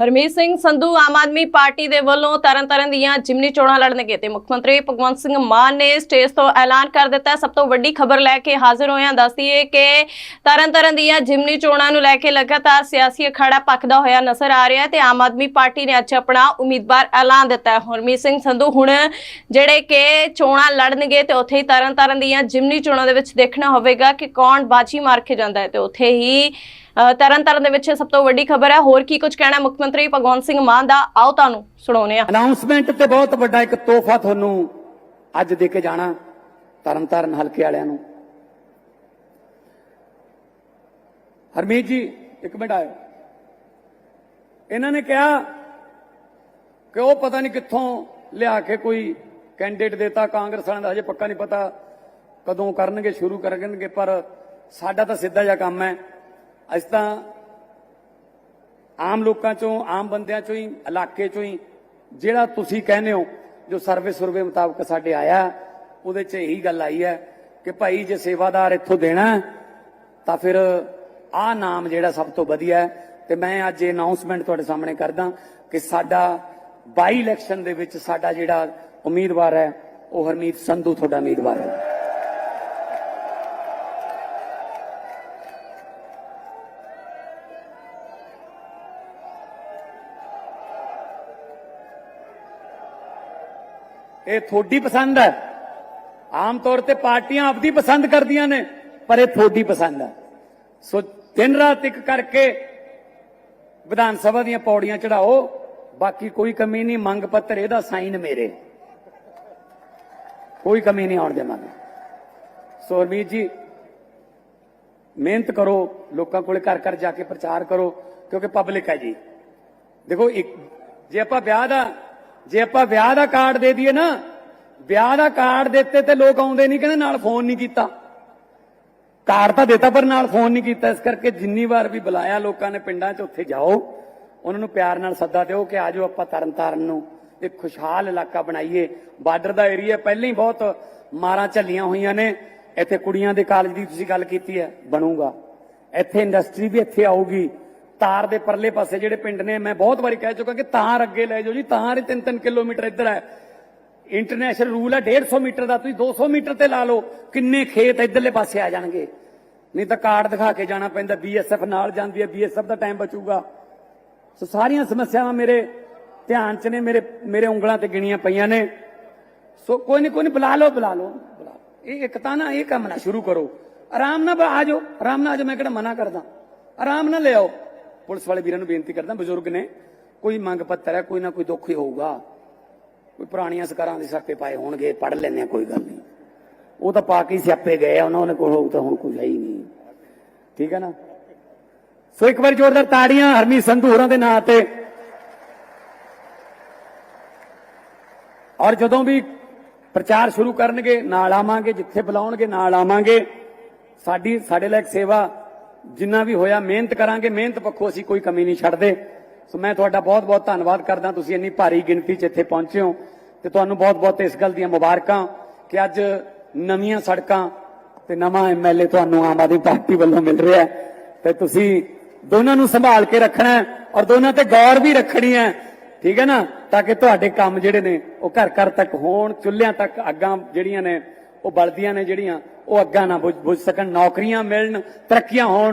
Harmeet Singh Sandhu Aam Aadmi party ਦੇ ਵੱਲੋਂ ਤਰਨਤਾਰਨ ਦੀਆਂ ਜਿਮਨੀ ਚੋਣਾਂ ਲੜਨਗੇ ਤੇ ਮੁੱਖ ਮੰਤਰੀ ਭਗਵੰਤ ਸਿੰਘ ਮਾਨ ਨੇ ਸਟੇਜ ਤੋਂ ਐਲਾਨ ਕਰ ਦਿੱਤਾ। ਸਭ ਤੋਂ ਵੱਡੀ ਖਬਰ ਲੈ ਕੇ ਹਾਜ਼ਰ ਹੋਇਆ ਹਾਂ ਦੱਸਦੀਏ ਕਿ ਤਰਨਤਾਰਨ ਦੀਆਂ ਜਿਮਨੀ ਚੋਣਾਂ ਨੂੰ ਲੈ ਕੇ ਲਗਾਤਾਰ ਸਿਆਸੀ ਅਖਾੜਾ ਪੱਕਦਾ ਹੋਇਆ ਨਜ਼ਰ ਆ ਰਿਹਾ ਤੇ ਆਮ ਆਦਮੀ ਪਾਰਟੀ ਨੇ ਅੱਜ ਆਪਣਾ ਉਮੀਦਵਾਰ ਐਲਾਨ ਦਿੱਤਾ ਹੈ। ਹਰਮੀਤ ਸਿੰਘ ਸੰਧੂ ਹੁਣ ਜਿਹੜੇ ਕਿ ਚੋਣਾਂ ਲੜਨਗੇ ਤੇ ਉੱਥੇ ਹੀ ਤਰਨਤਾਰਨ ਦੀਆਂ ਜਿਮਨੀ ਚੋਣਾਂ ਦੇ ਵਿੱਚ ਦੇਖਣਾ ਹੋਵੇਗਾ ਕਿ ਕੌਣ ਬਾਜੀ ਮਾਰ ਕੇ ਜਾਂਦਾ ਹੈ ਤੇ ਉੱਥੇ ਹੀ ਤਰਨਤਾਰਨ ਦੇ ਵਿੱਚ ਸਭ ਤੋਂ ਵੱਡੀ ਖਬਰ ਹੈ। ਹੋਰ ਕੀ ਕੁਝ ਕਹਿਣਾ ਮੁੱਖ ਮੰਤਰੀ ਭਗਵੰਤ ਸਿੰਘ ਮਾਨ ਦਾ ਆਓ ਤੁਹਾਨੂੰ ਸੁਣਾਉਂਦੇ ਆ ਅਨਾਉਂਸਮੈਂਟ ਤੇ ਬਹੁਤ ਵੱਡਾ ਇੱਕ ਤੋਹਫਾ ਤੁਹਾਨੂੰ ਅੱਜ ਦੇ ਕੇ ਜਾਣਾ ਤਰਨਤਾਰਨ ਹਲਕੇ ਵਾਲਿਆਂ ਨੂੰ। ਹਰਮੀਤ ਜੀ, ਇੱਕ ਮਿੰਟ ਆਇਓ। ਇਹਨਾਂ ਨੇ ਕਿਹਾ ਕਿ ਉਹ ਪਤਾ ਨਹੀਂ ਕਿੱਥੋਂ ਲਿਆ ਕੇ ਕੋਈ ਕੈਂਡੀਡੇਟ ਦੇਤਾ। ਕਾਂਗਰਸ ਵਾਲਿਆਂ ਦਾ ਹਜੇ ਪੱਕਾ ਨਹੀਂ ਪਤਾ ਕਦੋਂ ਕਰਨਗੇ, ਸ਼ੁਰੂ ਕਰਨਗੇ, ਪਰ ਸਾਡਾ ਤਾਂ ਸਿੱਧਾ ਜਿਹਾ ਕੰਮ ਹੈ। ਅੱਜ ਤਾਂ ਆਮ ਲੋਕਾਂ ਚੋਂ, ਆਮ ਬੰਦਿਆਂ ਚੋਂ ਹੀ, ਇਲਾਕੇ ਚੋਂ ਹੀ, ਜਿਹੜਾ ਤੁਸੀਂ ਕਹਿੰਦੇ ਹੋ, ਜੋ ਸਰਵੇ ਸੁਰਵੇ ਮੁਤਾਬਕ ਸਾਡੇ ਆਇਆ, ਉਹਦੇ 'ਚ ਇਹੀ ਗੱਲ ਆਈ ਹੈ ਕਿ ਭਾਈ ਜੇ ਸੇਵਾਦਾਰ ਇੱਥੋਂ ਦੇਣਾ, ਤਾਂ ਫਿਰ ਆਹ ਨਾਮ ਜਿਹੜਾ ਸਭ ਤੋਂ ਵਧੀਆ ਹੈ। ਤੇ ਮੈਂ ਅੱਜ ਇਹ ਅਨਾਉਂਸਮੈਂਟ ਤੁਹਾਡੇ ਸਾਹਮਣੇ ਕਰਦਾ ਕਿ ਸਾਡਾ ਬਾਈ ਇਲੈਕਸ਼ਨ ਦੇ ਵਿੱਚ ਸਾਡਾ ਜਿਹੜਾ ਉਮੀਦਵਾਰ ਹੈ, ਉਹ ਹਰਮੀਤ ਸੰਧੂ ਤੁਹਾਡਾ ਉਮੀਦਵਾਰ ਹੈ। ਇਹ ਤੁਹਾਡੀ ਪਸੰਦ ਹੈ। ਆਮ ਤੌਰ ਤੇ ਪਾਰਟੀਆਂ ਆਪਦੀ ਪਸੰਦ ਕਰਦੀਆਂ ਨੇ, ਪਰ ਇਹ ਤੁਹਾਡੀ ਪਸੰਦ ਹੈ। ਸੋ ਦਿਨ ਰਾਤ ਇੱਕ ਕਰਕੇ ਵਿਧਾਨ ਸਭਾ ਦੀਆਂ ਪੌੜੀਆਂ ਚੜਾਓ, ਬਾਕੀ ਕੋਈ ਕਮੀ ਨਹੀਂ, ਮੰਗ ਪੱਤਰ ਇਹਦਾ ਸਾਈਨ ਮੇਰੇ। ਕੋਈ ਕਮੀ ਨਹੀਂ ਆਉਣ ਦੇਵਾਂਗੇ। ਸੋ ਹਰਮੀਤ ਜੀ, ਮਿਹਨਤ ਕਰੋ, ਲੋਕਾਂ ਕੋਲੇ ਘਰ ਘਰ ਜਾ ਕੇ ਪ੍ਰਚਾਰ ਕਰੋ, ਕਿਉਂਕਿ ਪਬਲਿਕ ਹੈ ਜੀ। ਦੇਖੋ ਇੱਕ ਜੇ ਆਪਾਂ ਵਿਆਹ ਦਾ ਜੇ ਆਪਾਂ ਵਿਆਹ ਦਾ ਕਾਰਡ ਦੇ ਦਈਏ ਨਾ, ਵਿਆਹ ਦਾ ਕਾਰਡ ਦਿੱਤੇ ਤੇ ਲੋਕ ਆਉਂਦੇ ਨਹੀਂ ਕਹਿੰਦੇ ਨਾਲ ਫੋਨ ਨਹੀਂ ਕੀਤਾ। ਕਾਰਡ ਤਾਂ ਦਿੱਤਾ, ਪਰ ਨਾਲ ਫੋਨ ਨਹੀਂ ਕੀਤਾ। ਇਸ ਕਰਕੇ ਜਿੰਨੀ ਵਾਰ ਵੀ ਬੁਲਾਇਆ ਲੋਕਾਂ ਨੇ ਪਿੰਡਾਂ 'ਚ, ਉੱਥੇ ਜਾਓ। ਉਹਨਾਂ ਨੂੰ ਪਿਆਰ ਨਾਲ ਸੱਦਾ ਦਿਓ ਕਿ ਆਜੋ ਆਪਾਂ ਤਰਨਤਾਰਨ ਨੂੰ। ਇੱਕ ਖੁਸ਼ਹਾਲ ਇਲਾਕਾ ਬਣਾਈਏ। ਬਾਰਡਰ ਦਾ ਏਰੀਆ ਪਹਿਲਾਂ ਹੀ ਬਹੁਤ ਮਾਰਾਂ ਝੱਲੀਆਂ ਹੋਈਆਂ ਨੇ। ਇੱਥੇ ਕੁੜੀਆਂ ਦੇ ਕਾਲਜ ਦੀ ਤੁਸੀਂ ਗੱਲ ਕੀਤੀ ਹੈ, ਬਣੂਗਾ। ਇੱਥੇ ਇੰਡਸਟਰੀ ਵੀ ਇੱਥੇ ਆਊਗੀ। ਤਾਰ ਦੇ ਪਰਲੇ ਪਾਸੇ ਜਿਹੜੇ ਪਿੰਡ ਨੇ, ਮੈਂ ਬਹੁਤ ਵਾਰੀ ਕਹਿ ਚੁੱਕਾ ਕਿ ਤਾਰ ਅੱਗੇ ਲੈ ਜਾਓ ਜੀ, ਤਾਰ ਹੀ 3-3 ਕਿਲੋਮੀਟਰ ਇੱਧਰ ਹੈ। ਇੰਟਰਨੈਸ਼ਨਲ ਰੂਲ ਹੈ 150 ਮੀਟਰ ਦਾ, ਤੁਸੀਂ 200 ਮੀਟਰ ਤੇ ਲਾ ਲਓ, ਕਿੰਨੇ ਖੇਤ ਇੱਧਰਲੇ ਪਾਸੇ ਆ ਜਾਣਗੇ। ਨਹੀਂ ਤਾਂ ਕਾਰਡ ਦਿਖਾ ਕੇ ਜਾਣਾ ਪੈਂਦਾ ਬੀਐਸਐਫ ਨਾਲ ਜਾਂਦੀ ਹੈ ਬੀਐਸਐਫ ਦਾ ਟਾਈਮ ਬਚੂਗਾ। ਸੋ ਸਾਰੀਆਂ ਸਮੱਸਿਆਵਾਂ ਮੇਰੇ ਧਿਆਨ 'ਚ ਨੇ, ਮੇਰੇ ਮੇਰੇ ਉਂਗਲਾਂ ਤੇ ਗਿਣੀਆਂ ਪਈਆਂ ਨੇ। ਸੋ ਕੋਈ ਨਹੀਂ ਕੋਈ ਨਹੀਂ ਬੁਲਾ ਲਓ ਬੁਲਾ ਲਓ ਬੁਲਾ ਲਓ। ਇਹ ਇੱਕ ਤਾਂ ਨਾ, ਇਹ ਕੰਮ ਨਾ ਸ਼ੁਰੂ ਕਰੋ। ਆਰਾਮ ਨਾਲ ਆ ਜਾਓ, ਆਰਾਮ ਨਾਲ ਆ ਜਾਓ, ਮੈਂ ਕਿਹੜਾ ਮਨਾ ਕਰਦਾ। ਆਰਾਮ ਨਾਲ ਲੈ ਆਓ। ਪੁਲਿਸ ਵਾਲੇ ਵੀਰਾਂ ਨੂੰ ਬੇਨਤੀ ਕਰਦਾ, ਬਜ਼ੁਰਗ ਨੇ, ਕੋਈ ਮੰਗ ਪੱਤਰ ਹੈ, ਕੋਈ ਨਾ ਕੋਈ ਦੁੱਖ ਹੀ ਹੋਊਗਾ। ਕੋਈ ਪੁਰਾਣੀਆਂ ਸਕਾਰਾਂ ਦੇ ਸਾਪੇ ਪਾਏ ਹੋਣਗੇ ਪੜ ਲੈਣੇ ਕੋਈ ਗੱਲ ਨਹੀਂ। ਉਹ ਤਾਂ ਪਾ ਕੇ ਸਿਆਪੇ ਗਏ ਉਹਨਾਂ ਨੇ ਕੋਲ ਹੋਊ ਤਾਂ ਹੁਣ ਕੁਝ ਹੈ ਹੀ ਨਹੀਂ। ਠੀਕ ਹੈ ਨਾ? ਸੋ ਇੱਕ ਵਾਰ ਜ਼ੋਰਦਾਰ ਤਾੜੀਆਂ, ਹਰਮੀ ਸੰਧੂ ਹੋਰਾਂ ਦੇ ਨਾਂ ਤੇ। ਔਰ ਜਦੋਂ ਵੀ ਪ੍ਰਚਾਰ ਸ਼ੁਰੂ ਕਰਨਗੇ, ਨਾਲ ਆਵਾਂਗੇ, ਜਿੱਥੇ ਬੁਲਾਉਣਗੇ, ਨਾਲ ਆਵਾਂਗੇ। ਸਾਡੀ, ਸਾਡੇ ਲਈ ਸੇਵਾ ਜਿੰਨਾ ਵੀ ਹੋਇਆ, ਮਿਹਨਤ ਕਰਾਂਗੇ, ਮਿਹਨਤ ਪੱਖੋਂ ਅਸੀਂ ਕੋਈ ਕਮੀ ਨਹੀਂ ਛੱਡਦੇ। ਸੋ ਮੈਂ ਤੁਹਾਡਾ ਬਹੁਤ ਬਹੁਤ ਧੰਨਵਾਦ ਕਰਦਾ, ਤੁਸੀਂ ਇੰਨੀ ਭਾਰੀ ਗਿਣਤੀ 'ਚ ਇੱਥੇ ਪਹੁੰਚੇ ਹੋ। ਤੇ ਤੁਹਾਨੂੰ ਬਹੁਤ ਬਹੁਤ ਇਸ ਗੱਲ ਦੀਆਂ ਮੁਬਾਰਕਾਂ ਕਿ ਅੱਜ ਨਵੀਆਂ ਸੜਕਾਂ ਤੇ ਨਵਾਂ ਐਮਐਲਏ ਤੁਹਾਨੂੰ ਆਮ ਆਦਮੀ ਪਾਰਟੀ ਵੱਲੋਂ ਮਿਲ ਰਿਹਾ ਤੇ ਤੁਸੀਂ ਦੋਨਾਂ ਨੂੰ ਸੰਭਾਲ ਕੇ ਰੱਖਣਾ ਔਰ ਦੋਨਾਂ ਤੇ ਗੌਰ ਵੀ ਰੱਖਣੀ ਹੈ। ਠੀਕ ਹੈ ਨਾ? ਤਾਂ ਕਿ ਤੁਹਾਡੇ ਕੰਮ ਜਿਹੜੇ ਨੇ, ਉਹ ਘਰ ਘਰ ਤੱਕ ਹੋਣ, ਚੁੱਲ੍ਹਿਆਂ ਤੱਕ ਅੱਗਾਂ ਜਿਹੜੀਆਂ ਨੇ, ਉਹ ਬਲਦੀਆਂ ਨੇ ਜਿਹੜੀਆਂ, ਉਹ ਅੱਗਾਂ ਨਾ ਬੁਝ ਬੁਝ ਸਕਣ, ਨੌਕਰੀਆਂ ਮਿਲਣ, ਤਰੱਕੀਆਂ ਹੋਣ।